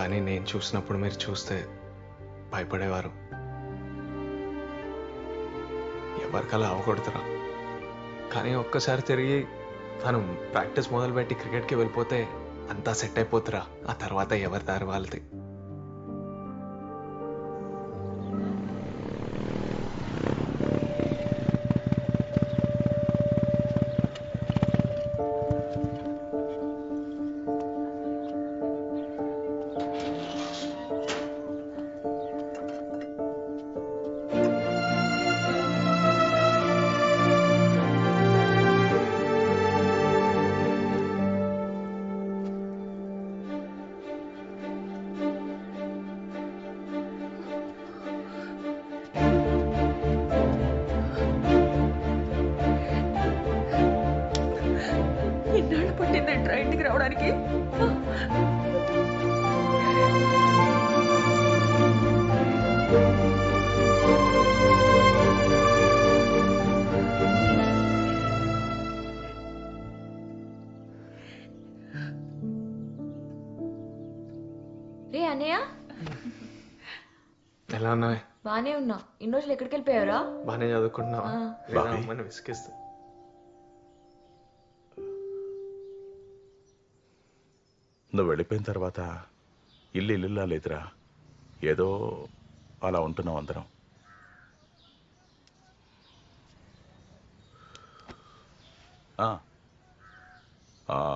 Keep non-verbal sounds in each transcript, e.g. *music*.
కానీ నేను చూసినప్పుడు మీరు చూస్తే భయపడేవారు. ఎవరికలా అవ్వకూడదురా కానీ ఒక్కసారి తిరిగి తను ప్రాక్టీస్ మొదలుపెట్టి క్రికెట్కి వెళ్ళిపోతే అంతా సెట్ అయిపోతురా. ఆ తర్వాత ఎవరి దారి వాళ్ళది. పట్టిందంట్రా ఇంటికి రావడానికి? రే అన్నయ్య. ఎలా ఉన్నావే? బానే ఉన్నా. ఇన్ని రోజులు ఎక్కడికి వెళ్ళిపోయావురా బాగానే చదువుకుంటున్నావా? ఆ. నువ్వు వెళ్ళిపోయిన తర్వాత ఇల్లు ఇల్లులా లేదురా. ఏదో అలా ఉంటున్నాం అందరం.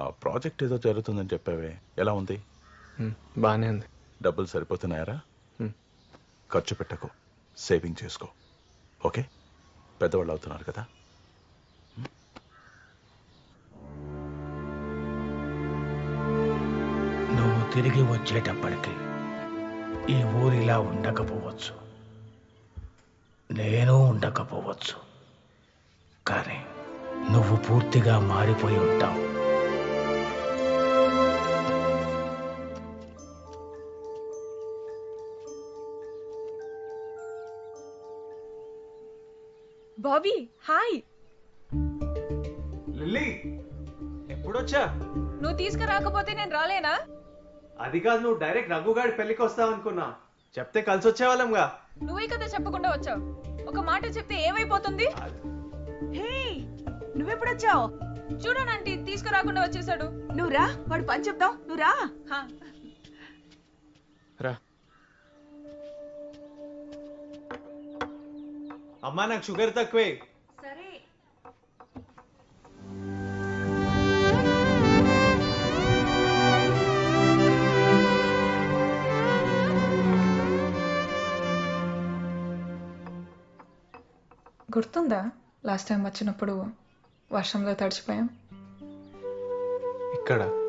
ప్రాజెక్ట్ ఏదో జరుగుతుందని చెప్పావే. ఎలా ఉంది? బాగానే ఉంది. డబ్బులు సరిపోతున్నాయారా. ఖర్చు పెట్టకు. సేవింగ్ చేసుకో. ఓకే? పెద్దవాళ్ళు అవుతున్నారు కదా? తిరిగి వచ్చేటప్పటికి ఈ ఊరిలా ఉండకపోవచ్చు. నేను ఉండకపోవచ్చు. కానీ నువ్వు పూర్తిగా మారిపోయి ఉంటావు. Bobby hi. లిల్లీ ఎప్పుడొచ్చా? నువ్వు తీసుకురాకపోతే నేను రాలేనా? అది కాదు నువ్వు డైరెక్ట్ రఘుగాడి పెళ్ళికి వస్తావు అనుకున్నా. చెప్తే కలిసి వచ్చేవాళ్ళంగా నువ్వే కదా చెప్పకుండా వచ్చావు. ఒక మాట చెప్తే ఏమైపోతుంది? హే నువ్వెప్పుడొచ్చావు? చూడనంటీ తీసుకురాకుండా వచ్చేసాడు నువ్వు రా వాడు పని చెప్తాం. నువ్వు రా. హా, రా. అమ్మా నాకు షుగర్ తక్కువే. గుర్తుందా? లాస్ట్ టైం వచ్చినప్పుడు వర్షంలో తడిచిపోయాం. ఇక్కడ?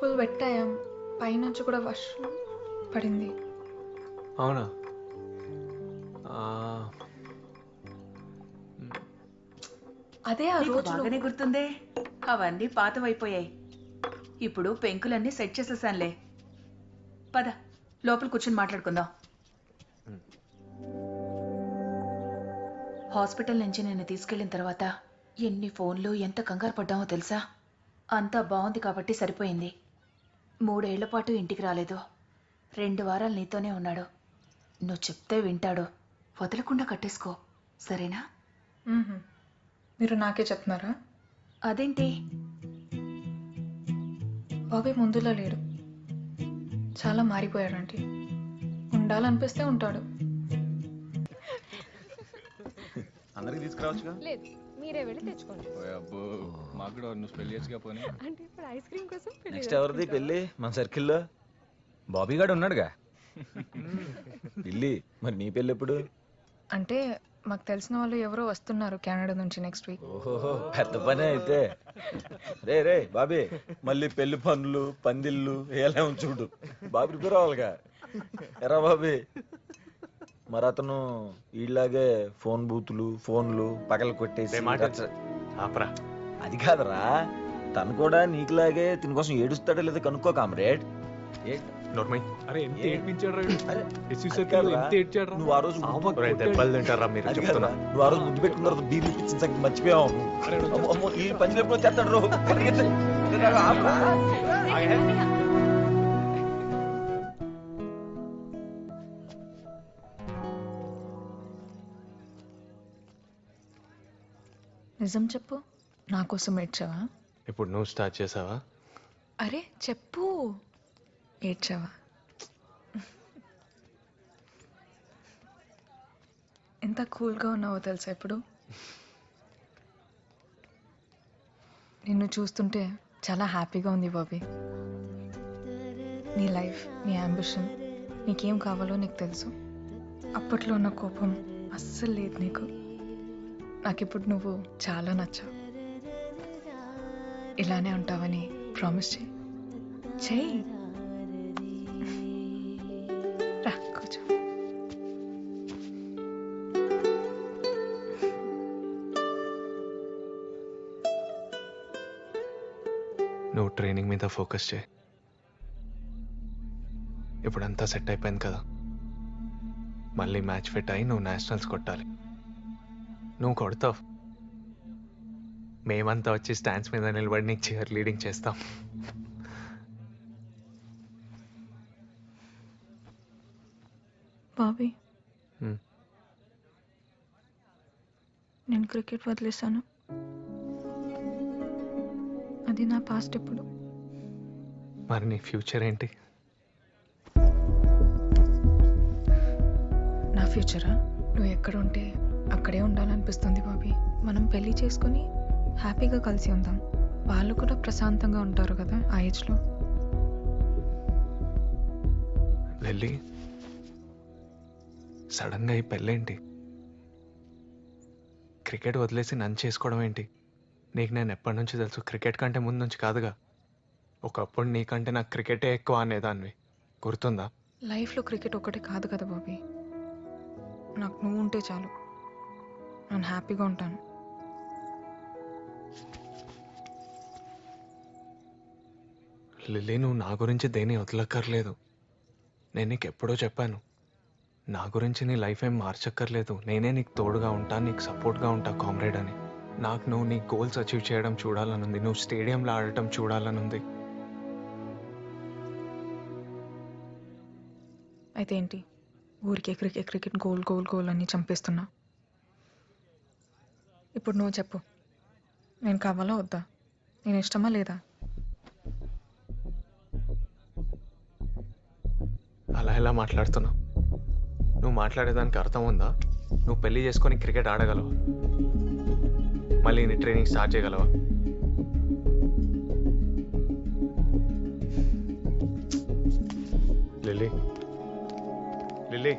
ఫుల్ పెట్టాయాం పైనుంచి కూడా వర్షం పడింది. అవునా? ఆ, అదే ఆ నీకు రోజు బాగానే గుర్తుందే. అవన్నీ పాతవైపోయాయి. ఇప్పుడు పెంకులన్నీ సెట్ చేసేసానులే. పద. లోపల కూర్చొని మాట్లాడుకుందాం. హాస్పిటల్ నుంచి నిన్ను తీసుకెళ్ళిన తర్వాత ఎన్ని ఫోన్లు ఎంత కంగారు పడ్డామో తెలుసా? అంతా బాగుంది కాబట్టి సరిపోయింది. మూడేళ్ళ పాటు ఇంటికి రాలేదు. రెండు వారాలు నీతోనే ఉన్నాడు. నువ్వు చెప్తే వింటాడు. వదలకుండా కట్టేసుకో. సరేనా. మీరు నాకే చెప్తున్నారా? అదేంటి? బాబీ ముందులో లేడు. చాలా మారిపోయాడంటే ఉండాలనిపిస్తే ఉంటాడు. అందరికి తీసుకురావచ్చుగా? లేదు మీరే వెళ్ళి తెచ్చుకోండి. అబ్బో మాకు కూడా నువ్వు స్పెల్ చేయొచ్చుగా పోనీ. అంటే ఇప్పుడు ఐస్ క్రీమ్ కోసం పెళ్ళి నెక్స్ట్ ఎవరిది పెళ్ళి మన సర్కిల్లో? బాబీ గాడు ఉన్నాడుగా. *laughs* పిల్లి మరి నీ పెళ్ళి ఎప్పుడు? అంటే మాకు తెలిసిన వాళ్ళు ఎవరో వస్తున్నారు కెనడా నుంచి నెక్స్ట్ వీక్ ఓహో పెద్ద పనే అయితే. రే రే బాబీ మళ్ళీ పెళ్ళి పనులు పందిళ్ళు ఎలా చూడు. బాబీ ప్రిపేర్ అవ్వాలిగా. ఎరా బాబీ. మరి అతను ఈలాగే ఫోన్ బూతులు ఫోన్లు పగల కొట్టేసి ఏ మాట రచ్చ- ఆపరా. అది కాదురా. తను కూడా నీకులాగే దీని కోసం ఏడుస్తాడో లేదో కనుక్కో కామ్రేడ్. ఏ నోర్మై. అరే ఎంత ఏ? ఏడ్పించాడు రా అరే, ఎస్సీ అది సర్కిల్ కాదురా. ఎంత ఏడ్చాడు రా నువ్వు ఆ రోజు ఒరేయ్, దెబ్బలు తింటారా మీరు? అది చెప్తున్నా. కాదురా, నువ్వు ఆ రోజు ముద్దు పెట్టుకున్న తర్వాత బీర్ ఇప్పించిన సంగతి మర్చిపోయావు. అరే, వాడు అమ్మో, అమ్మో, ఈ పంచులు ఎప్పుడు వచ్చేస్తాడు రో పరిగెత్తండి. అరే, రా, ఆపురా. నిజం చెప్పు. నా కోసం ఏడ్చావా? ఇప్పుడు నువ్వు స్టార్ట్ చేసావా? అరే చెప్పు. ఏడ్చావా? ఎంత కూల్గా ఉన్నావో తెలుసా ఇప్పుడు? నిన్ను చూస్తుంటే చాలా హ్యాపీగా ఉంది బాబీ. నీ లైఫ్ నీ అంబిషన్ నీకేం కావాలో నీకు తెలుసు. అప్పట్లో ఉన్న కోపం అస్సలు లేదు నీకు. నాకు ఇప్పుడు నువ్వు చాలా నచ్చావు. ఇలానే ఉంటావని ప్రామిస్ చేయి. చెయ్యి మీద ఫోకస్ చేయి. ఇప్పుడంతా సెట్ అయిపోయింది కదా. మళ్ళీ మ్యాచ్ ఫిట్ అయి నువ్వు నేషనల్స్ కొట్టాలి. నువ్వు కొడతావు. మేమంతా వచ్చి స్టాండ్స్ మీద నిలబడి నీకు చీర్ లీడింగ్ చేస్తాం. బాబీ. నేను క్రికెట్ వదిలేశాను. అది నా పాస్ట్ ఇప్పుడు మరి నీ ఫ్యూచర్ ఏంటి? నా ఫ్యూచరా? నువ్వు ఎక్కడ ఉంటే అక్కడే ఉండాలనిపిస్తుంది బాబీ. మనం పెళ్ళి చేసుకొని హ్యాపీగా కలిసి ఉందాం. వాళ్ళు కూడా ప్రశాంతంగా ఉంటారు కదా ఆ ఏజ్లో. వెళ్ళి సడన్గా ఈ పెళ్ళేంటి? క్రికెట్ వదిలేసి నన్ను చేసుకోవడం ఏంటి? నీకు నేను ఎప్పటి నుంచి తెలుసు? క్రికెట్ కంటే ముందు నుంచి కాదుగా. ఒకప్పుడు నీకంటే నాకు క్రికెటే ఎక్కువ అనేదాన్ని. గుర్తుందా? లైఫ్లో క్రికెట్ ఒకటే కాదు కదా బాబీ. నాకు నువ్వు ఉంటే చాలు. నేను హ్యాపీగా ఉంటాను. లిల్లీ నువ్వు నా గురించి దేని వదలక్కర్లేదు. నేను నీకు ఎప్పుడో చెప్పాను. నా గురించి నీ లైఫ్ ఏం మార్చక్కర్లేదు. నేనే నీకు తోడుగా ఉంటా నీకు సపోర్ట్గా ఉంటా కామ్రేడ్ అని. నాకు నువ్వు నీ గోల్స్ అచీవ్ చేయడం చూడాలనుంది. నువ్వు స్టేడియంలో ఆడటం చూడాలనుంది. అయితే ఏంటి ఊరికే cricket cricket goal goal goal అని చంపేస్తున్నా. ఇప్పుడు నువ్వు చెప్పు. నేను కావాలా వద్దా? నేను ఇష్టమా లేదా? అలా ఎలా మాట్లాడుతున్నావు? నువ్వు మాట్లాడేదానికి అర్థం ఉందా? నువ్వు పెళ్ళి చేసుకొని క్రికెట్ ఆడగలవా? మళ్ళీ నీ ట్రైనింగ్ స్టార్ట్ చేయగలవా? లిల్లీ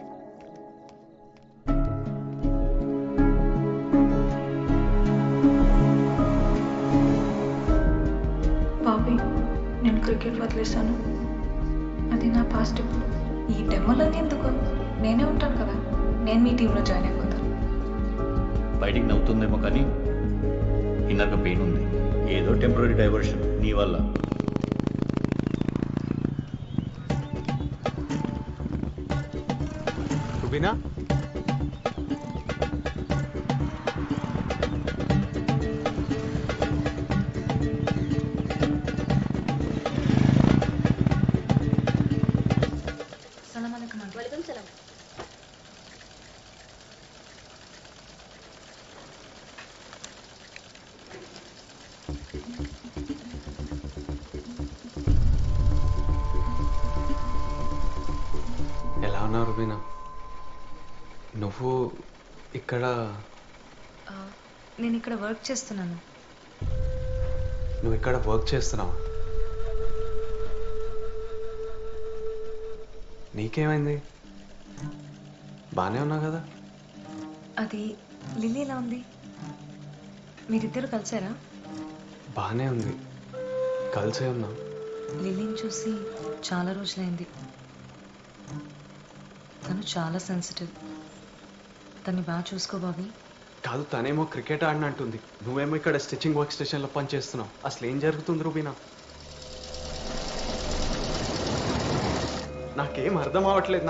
బాబీ నేను క్రికెట్ వదిలేశాను. అది నా పాస్ట్ ఇప్పుడు. ఈ డెమ్మలన్నీ ఎందుకు? నేనే ఉంటాను కదా. నేను మీ టీంలో జాయిన్ అయిపోతాను బయటికి నవ్వుతుందేమో కానీ ఇన్నర్గా పెయిన్ ఉంది. ఏదో టెంపరీ డైవర్షన్ నీ వల్ల. రుబీనా ఎలా ఉన్నావు రుబీనా నువ్వు ఇక్కడ నేను ఇక్కడ వర్క్ చేస్తున్నాను. నువ్వు ఇక్కడ వర్క్ చేస్తున్నావా? నీకేమైంది? బాగానే ఉన్నావు కదా? అది లిల్లీ ఎలా ఉంది? మీరిద్దరు కలిసారా? బాగానే ఉంది. కలిసే ఉన్నాం. లిల్లీని చూసి చాలా రోజులైంది. తను చాలా సెన్సిటివ్ తన్ని బాగా చూసుకో బాబీ కాదు తనేమో క్రికెట్ ఆడినట్టుంది నువ్వేమో ఇక్కడ స్టిచ్చింగ్ వర్క్ స్టేషన్లో పని చేస్తున్నావు అసలు ఏం జరుగుతుంది రూబీనా? నాకేం అర్థం అవ్వట్లేదు.